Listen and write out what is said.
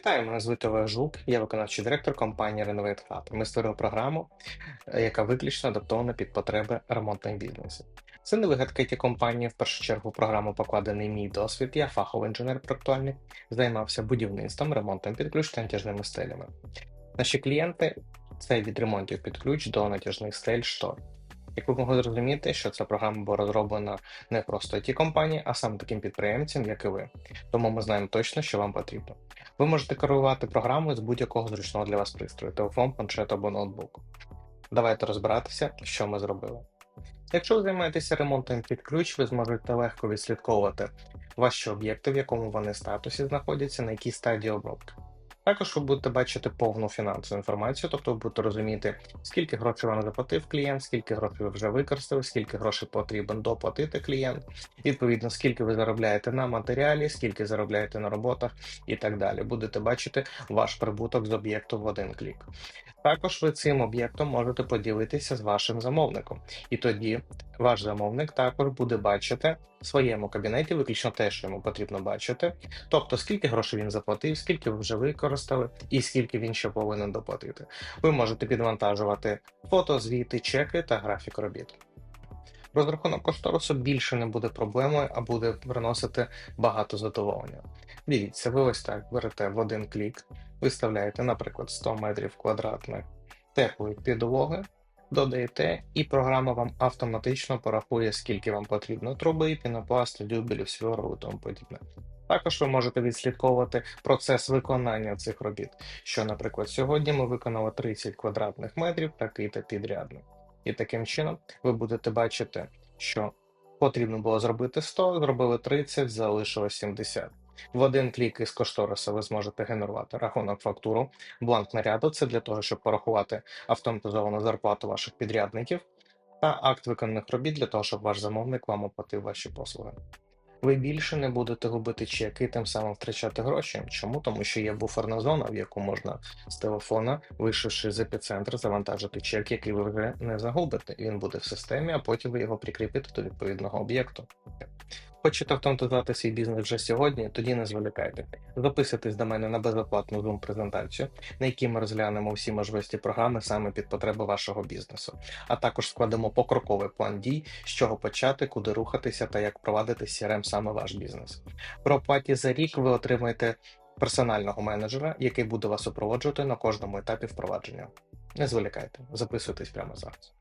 Вітаю, мене звати Олег Жук, я виконавчий директор компанії Renovate Hub. Ми створили програму, е, яка виключно адаптована під потреби ремонтних бізнесів. Це не вигадка it компанії. В першу чергу програму покладений мій досвід. Я фаховий інженер-проектуальник, займався будівництвом, ремонтом під ключ та натяжними стелями. Наші клієнти це від ремонтів під ключ до натяжних стель штор. Як ви могли зрозуміти, що ця програма була розроблена не просто it компанії, а саме таким підприємцям, як і ви. Тому ми знаємо точно, що вам потрібно. Ви можете керувати програмою з будь-якого зручного для вас пристрою: телефон, планшет або ноутбук. Давайте розбиратися, що ми зробили. Якщо ви займаєтеся ремонтом під ключ, ви зможете легко відслідковувати ваші об'єкти, в якому вони статусі знаходяться, на якій стадії обробки. Також ви будете бачити повну фінансову інформацію, тобто ви будете розуміти, скільки грошей вам заплатив клієнт, скільки грошей ви вже використали, скільки грошей потрібен доплатити клієнт, відповідно, скільки ви заробляєте на матеріалі, скільки заробляєте на роботах і так далі. Будете бачити ваш прибуток з об'єкту в один клік. Також ви цим об'єктом можете поділитися з вашим замовником, і тоді ваш замовник також буде бачити в своєму кабінеті виключно те, що йому потрібно бачити, тобто скільки грошей він заплатив, скільки ви вже використали, і скільки він ще повинен доплатити. Ви можете підвантажувати фото, звіти, чеки та графік робіт. Розрахунок кошторису більше не буде проблемою, а буде приносити багато задоволення. Дивіться, ви ось так берете в один клік, виставляєте, наприклад, 100 метрів квадратних теплої підлоги, додаєте, і програма вам автоматично порахує, скільки вам потрібно труби, пінопласту, дюбелів, свіору і тому подібне. Також ви можете відслідковувати процес виконання цих робіт. Що, наприклад, сьогодні ми виконали 30 квадратних метрів, такий-то підрядник. І таким чином ви будете бачити, що потрібно було зробити 100, зробили 30, залишилось 70. В один клік із кошториса ви зможете генерувати рахунок фактуру, бланк наряду це для того, щоб порахувати автоматизовану зарплату ваших підрядників, та акт виконаних робіт для того, щоб ваш замовник вам оплатив ваші послуги. Ви більше не будете губити чеки тим самим втрачати гроші. Чому? Тому що є буферна зона, в яку можна з телефона, вийшовши з епіцентр, завантажити чек, який ви вже не загубите. Він буде в системі, а потім ви його прикріпите до відповідного об'єкту. Хочете автоматизувати свій бізнес вже сьогодні, тоді не зволікайте. Записуйтесь до мене на безоплатну zoom презентацію, на якій ми розглянемо всі можливості програми саме під потреби вашого бізнесу, а також складемо покроковий план дій, з чого почати, куди рухатися та як провадити CRM саме ваш бізнес. Про оплаті за рік ви отримаєте персонального менеджера, який буде вас супроводжувати на кожному етапі впровадження. Не зволікайте, записуйтесь прямо зараз.